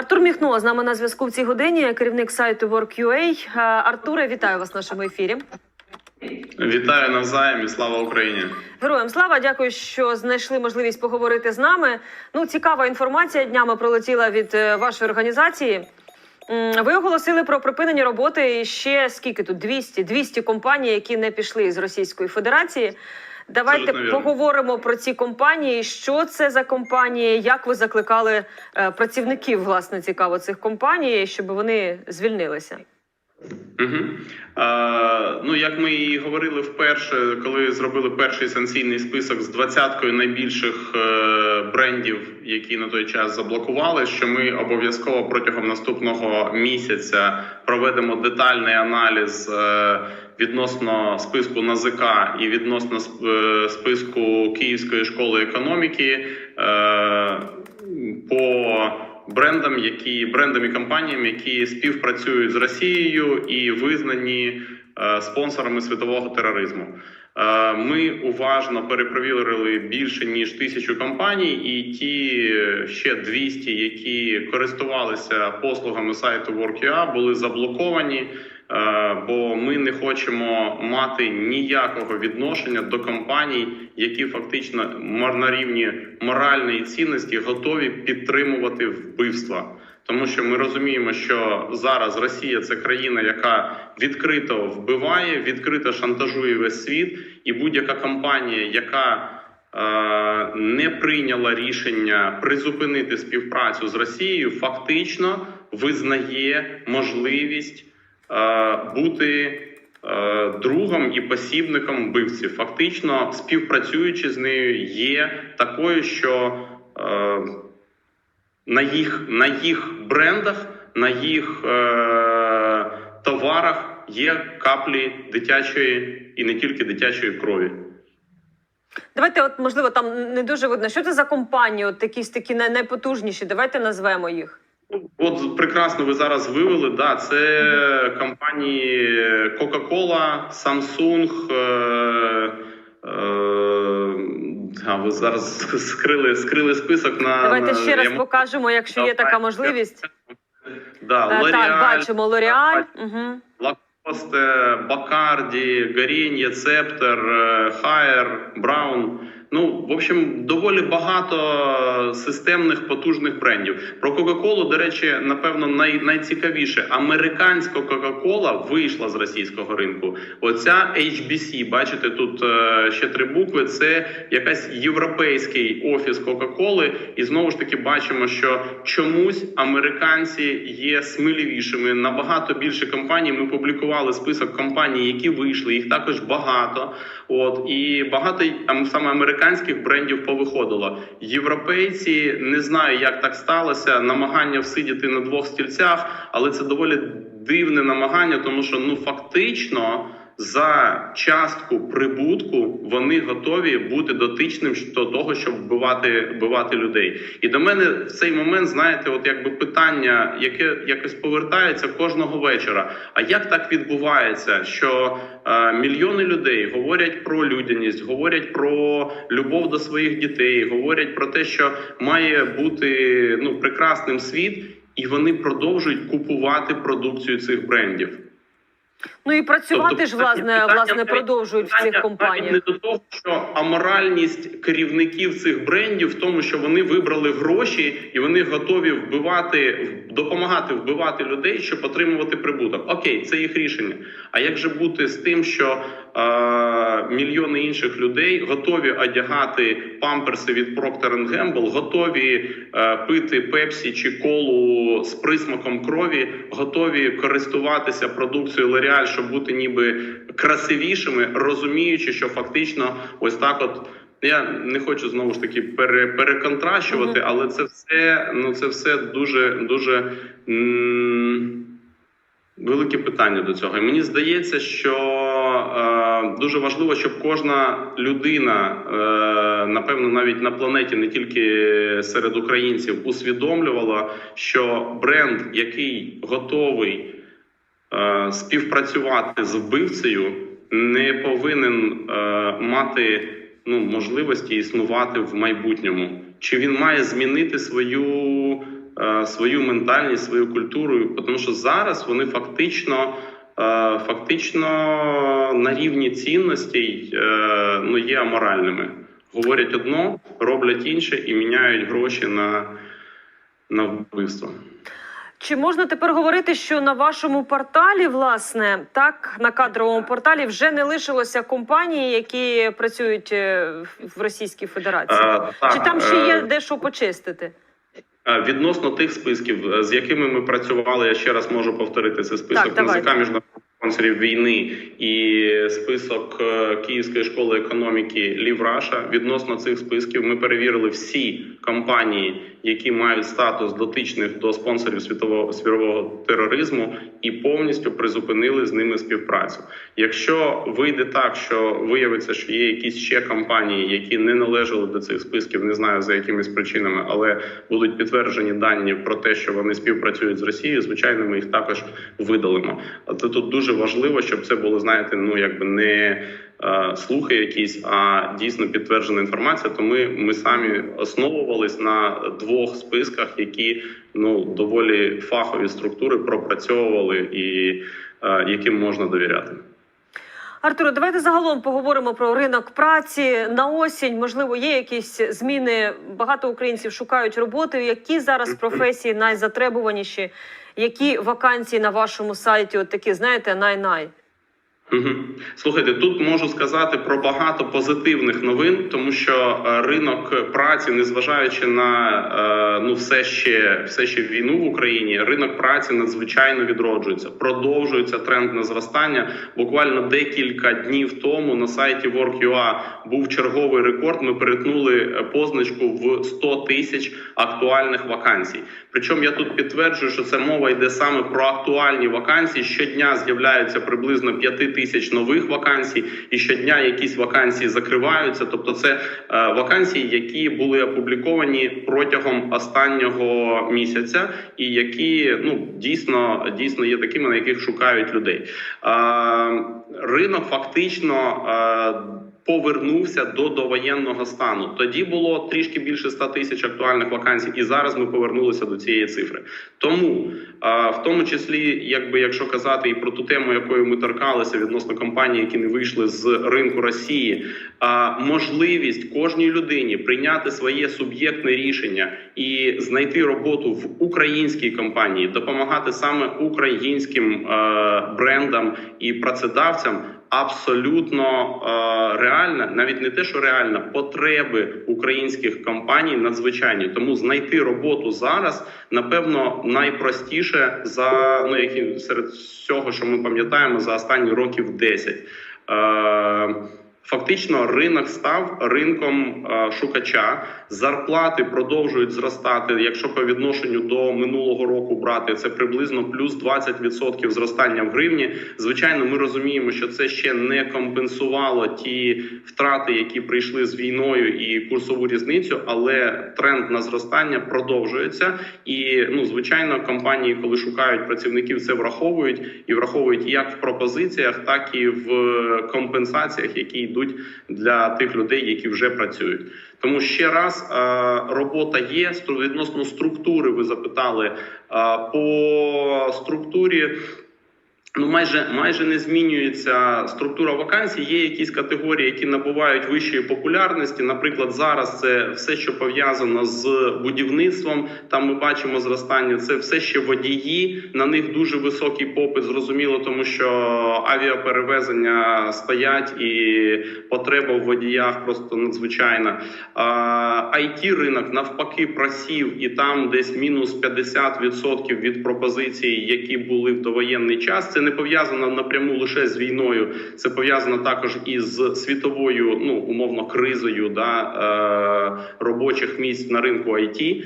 Артур Міхнула з нами на зв'язку в цій годині, керівник сайту Work.ua. Е, Артуре, вітаю вас в нашому ефірі. Вітаю навзаєм і слава Україні. Героям слава, дякую, що знайшли можливість поговорити з нами. Ну, цікава інформація днями пролетіла від е, вашої організації. Ви оголосили про припинення роботи ще скільки тут 200, 200 компаній, які не пішли з Російської Федерації. Давайте поговоримо про ці компанії. Що це за компанії? Як ви закликали е, працівників, власне, цікаво цих компаній, щоб вони звільнилися? Угу. А, ну, як ми і говорили вперше, коли зробили перший санкційний список з двадцяткою найбільших е, брендів, які на той час заблокували, що ми обов'язково протягом наступного місяця проведемо детальний аналіз е, відносно списку НАЗК і відносно е, списку Київської школи економіки е, по брендам, які брендам і компаніям, які співпрацюють з Росією і визнані е, спонсорами світового тероризму. Е, Ми уважно перепровірили більше ніж тисячу компаній, і ті е, ще 200, які користувалися послугами сайту Work.ua, були заблоковані. е, Бо ми не хочемо мати ніякого відношення до компаній, які фактично на рівні моральної цінності готові підтримувати вбивства. Тому що ми розуміємо, що зараз Росія це країна, яка відкрито вбиває, відкрито шантажує весь світ, і будь-яка компанія, яка е, не прийняла рішення призупинити співпрацю з Росією, фактично визнає можливість е, бути е, другом і посібником вбивців. Фактично, співпрацюючи з нею, є такою, що е, на їх, на їх брендах, на їх е, товарах є каплі дитячої і не тільки дитячої крові. Давайте, от можливо, там не дуже видно. Що це за компанії? От якісь такі найпотужніші. Давайте назвемо їх. От прекрасно ви зараз вивели. Да, це компанії Coca-Cola, Samsung. Е, е, да, ви зараз скрили, скрили список на Давайте на- ще раз я покажемо, якщо є така можливість. Да, Е, L'Oreal, Так, бачимо Лореаль. Лакосте, Бакарді, Горін'є, Цептер, е, Хайер, Браун. Ну, в общем, доволі багато системних потужних брендів. Про Кока-Колу, до речі, напевно, най, найцікавіше. Американська Кока-Кола вийшла з російського ринку. Оця HBC, бачите, тут е, ще три букви. Це якась європейський офіс Кока-Коли. І знову ж таки бачимо, що чомусь американці є сміливішими. Набагато більше компаній. Ми публікували список компаній, які вийшли. Їх також багато. От і багато ам- саме американських брендів повиходило. Європейці не знаю, як так сталося. Намагання всидіти на двох стільцях, але це доволі дивне намагання, тому що ну фактично. За частку прибутку вони готові бути дотичним до того, щоб вбивати, вбивати людей. І до мене в цей момент, знаєте, от якби питання, яке якось повертається кожного вечора. А як так відбувається, що е, мільйони людей говорять про людяність, говорять про любов до своїх дітей, говорять про те, що має бути ну прекрасним світ, і вони продовжують купувати продукцію цих брендів. Ну і працювати Тобто ж власне, питання власне продовжують в цих компаніях. не до того, що аморальність керівників цих брендів в тому, що вони вибрали гроші і вони готові вбивати, допомагати вбивати людей, щоб отримувати прибуток. Окей, це їх рішення. А як же бути з тим, що мільйони інших людей готові одягати памперси від Procter Gamble, готові е, пити пепсі чи колу з присмаком крові, готові користуватися продукцією L'Oreal, щоб бути ніби красивішими, розуміючи, що фактично ось так от. Я не хочу знову ж таки пере, переконтращувати, але це все ну це все дуже дуже м- велике питання до цього. І мені здається, що е, дуже важливо, щоб кожна людина, е, напевно, навіть на планеті, не тільки серед українців, усвідомлювала, що бренд, який готовий е, співпрацювати з вбивцею, не повинен е, мати ну, можливості існувати в майбутньому. Чи він має змінити свою свою ментальність, свою культуру, тому що зараз вони фактично. е, Фактично на рівні цінностей е, ну є аморальними. Говорять одно, роблять інше і міняють гроші на, на вбивство. Чи можна тепер говорити, що на вашому порталі, власне, так на кадровому порталі вже не лишилося компаній, які працюють е, в Російській Федерації? Е, так, Чи там ще є е, де що почистити? Е, Відносно тих списків, е, з якими ми працювали, я ще раз можу повторити це список Так. НЗК міжнародних спонсорів війни і список е, Київської школи економіки Лівраша. Відносно цих списків ми перевірили всі компанії, які мають статус дотичних до спонсорів світового світового тероризму, і повністю призупинили з ними співпрацю. Якщо вийде так, що виявиться, що є якісь ще компанії, які не належали до цих списків, не знаю за якимись причинами, але будуть підтверджені дані про те, що вони співпрацюють з Росією, звичайно, ми їх також видалимо. Це тут дуже важливо, щоб це було, знаєте, ну якби не слухи якісь, а дійсно підтверджена інформація. То ми, ми самі основувались на двох списках, які ну доволі фахові структури пропрацьовували і е, яким можна довіряти. Артуро, давайте загалом поговоримо про ринок праці на осінь. Можливо, є якісь зміни. Багато українців шукають роботи. Які зараз професії найзатребуваніші? Які вакансії на вашому сайті? От такі, знаєте, най-най. Слухайте, тут можу сказати про багато позитивних новин, тому що е, ринок праці, незважаючи на е, ну все ще все ще війну в Україні, ринок праці надзвичайно відроджується. Продовжується тренд на зростання. Буквально декілька днів тому на сайті Work.ua був черговий рекорд. Ми перетнули е, позначку в 100 тисяч актуальних вакансій. Причому я тут підтверджую, що це мова йде саме про актуальні вакансії. Щодня з'являються приблизно 5 тисяч нових вакансій, і щодня якісь вакансії закриваються. Тобто, це е, вакансії, які були опубліковані протягом останнього місяця, і які ну дійсно дійсно є такими, на яких шукають людей. Е, ринок фактично. Повернувся до довоєнного стану. Тоді було трішки більше 100 тисяч актуальних вакансій, і зараз ми повернулися до цієї цифри. Тому, в тому числі, якби якщо казати і про ту тему, якою ми торкалися відносно компаній, які не вийшли з ринку Росії, можливість кожній людині прийняти своє суб'єктне рішення і знайти роботу в українській компанії, допомагати саме українським брендам і працедавцям абсолютно е, реальна, навіть не те, що реальна, потреби українських компаній надзвичайні. Тому знайти роботу зараз напевно найпростіше за ну які серед всього, що ми пам'ятаємо за останні років 10. Е, Фактично, ринок став ринком е, шукача. Зарплати продовжують зростати. Якщо по відношенню до минулого року брати це приблизно плюс 20% зростання в гривні. Звичайно, ми розуміємо, що це ще не компенсувало ті втрати, які прийшли з війною і курсову різницю, але тренд на зростання продовжується. І ну, звичайно, компанії, коли шукають працівників, це враховують і враховують як в пропозиціях, так і в компенсаціях, які йдуть для тих людей, які вже працюють. Тому ще раз е, робота є відносно структури. Ви запитали Е, по структурі. Ну, майже майже не змінюється структура вакансій. Є якісь категорії, які набувають вищої популярності. Наприклад, зараз це все, що пов'язано з будівництвом. Там ми бачимо зростання. Це все ще водії. На них дуже високий попит. Зрозуміло, тому що авіаперевезення стоять і потреба в водіях просто надзвичайна. it ринок навпаки просів, і там десь мінус 50% від пропозицій, які були в довоєнний час. Це не пов'язано напряму лише з війною. Це пов'язано також із світовою, ну умовно, кризою да е, робочих місць на ринку IT. Е,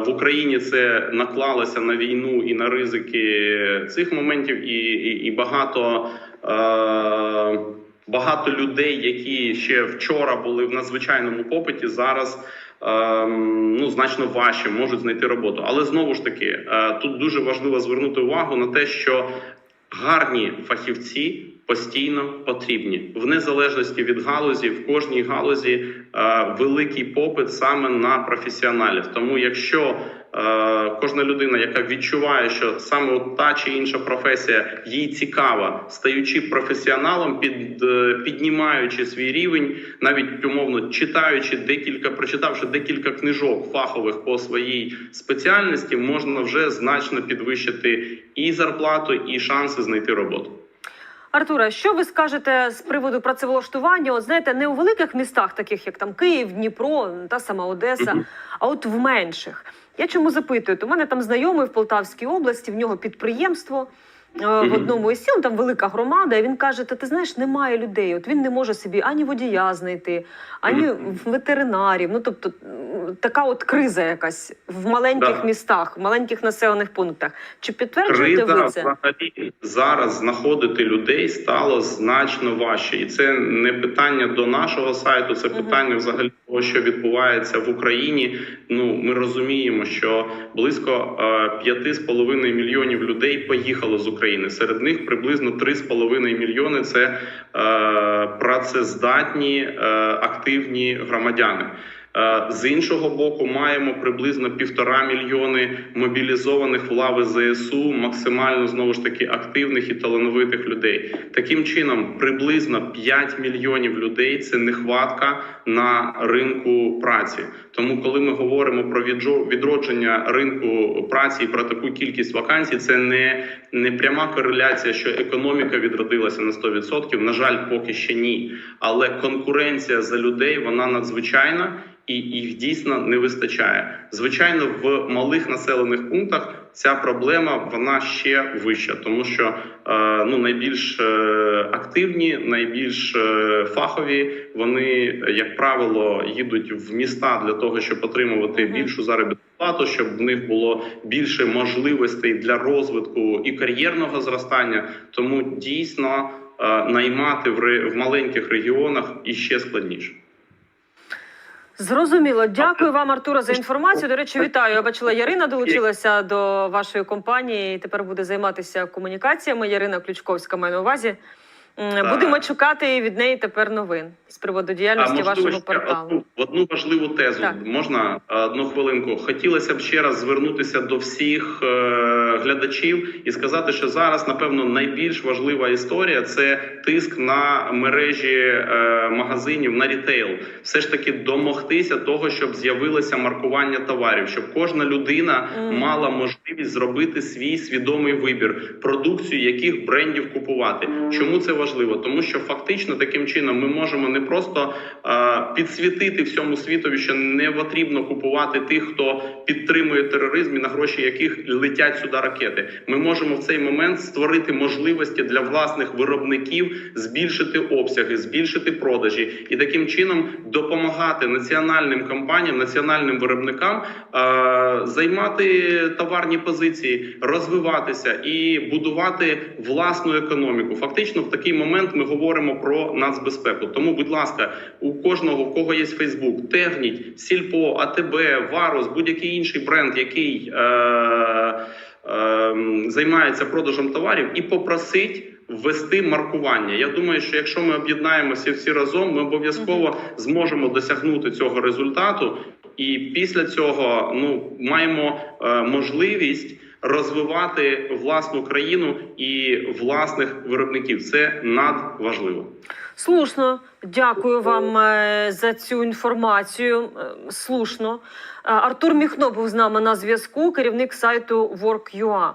в Україні це наклалося на війну і на ризики цих моментів, і, і, і багато. Е, Багато людей, які ще вчора були в надзвичайному попиті, зараз ем, ну значно важче можуть знайти роботу. Але знову ж таки, е, тут дуже важливо звернути увагу на те, що гарні фахівці постійно потрібні в незалежності від галузі. В кожній галузі е, великий попит саме на професіоналів. Тому, якщо кожна людина, яка відчуває, що саме та чи інша професія їй цікава, стаючи професіоналом, під, е, піднімаючи свій рівень, навіть умовно читаючи декілька, прочитавши декілька книжок фахових по своїй спеціальності, можна вже значно підвищити і зарплату, і шанси знайти роботу. Артура, що ви скажете з приводу працевлаштування? От знаєте, не у великих містах, таких як там Київ, Дніпро, та сама Одеса, а от в менших. Я чому запитую? То у мене там знайомий в Полтавській області, в нього підприємство. Е, В одному із сіл там велика громада, і він каже: Та ти знаєш, немає людей. От він не може собі ані водія знайти, ані ветеринарів. Ну тобто така от криза якась в маленьких Да. містах, в маленьких населених пунктах. Чи підтверджуєте Криза ви це? взагалі зараз знаходити людей стало значно важче, і це не питання до нашого сайту, це питання взагалі того, що відбувається в Україні. Ну ми розуміємо, що близько е, п'яти з половиною мільйонів людей поїхало з України. Серед них приблизно три з половиною мільйони це е, працездатні е, активні громадяни. Е, З іншого боку, маємо приблизно півтора мільйони мобілізованих в лави ЗСУ, максимально знову ж таки активних і талановитих людей. Таким чином, приблизно 5 мільйонів людей це нехватка на ринку праці. Тому, коли ми говоримо про відродження ринку праці і про таку кількість вакансій, це не, не пряма кореляція, що економіка відродилася на 100%. На жаль, поки ще ні. Але конкуренція за людей вона надзвичайна і їх дійсно не вистачає. Звичайно, в малих населених пунктах ця проблема вона ще вища, тому що е, ну найбільш е, активні, найбільш е, фахові, вони як правило їдуть в міста для того, щоб отримувати більшу заробітну плату, щоб в них було більше можливостей для розвитку і кар'єрного зростання. Тому дійсно наймати в маленьких регіонах іще складніше. Зрозуміло. Дякую вам, Артура, за інформацію. До речі, вітаю. Я бачила, Ярина долучилася до вашої компанії і тепер буде займатися комунікаціями. Ярина Ключковська має на увазі. Так. Будемо чекати від неї тепер новин з приводу діяльності вашого порталу. одну, одну важливу тезу Так. можна е, одну хвилинку. Хотілося б ще раз звернутися до всіх е, глядачів і сказати, що зараз, напевно, найбільш важлива історія це тиск на мережі е, магазинів на рітейл. Все ж таки домогтися того, щоб з'явилося маркування товарів, щоб кожна людина Мгм. мала можливість зробити свій свідомий вибір, продукцію яких брендів купувати. Чому це важливо? Тому що фактично таким чином ми можемо не просто е, підсвітити всьому світові, що не потрібно купувати тих, хто підтримує тероризм і на гроші яких летять сюди ракети. Ми можемо в цей момент створити можливості для власних виробників збільшити обсяги, збільшити продажі і таким чином допомагати національним компаніям, національним виробникам е, займати товарні позиції, розвиватися і будувати власну економіку. Фактично, в такий момент ми говоримо про нацбезпеку. Тому, будь ласка, у кожного, у кого є Фейсбук, тегніть Сільпо, АТБ, Варус, будь-який інший бренд, який е, е, займається продажем товарів, і попросить. Ввести маркування. Я думаю, що якщо ми об'єднаємося всі разом, ми обов'язково зможемо досягнути цього результату. І після цього ну маємо е, можливість розвивати власну країну і власних виробників. Це надважливо. Слушно, дякую вам е, за цю інформацію. Е, Слушно. Е, Артур Міхно був з нами на зв'язку, керівник сайту Work.ua.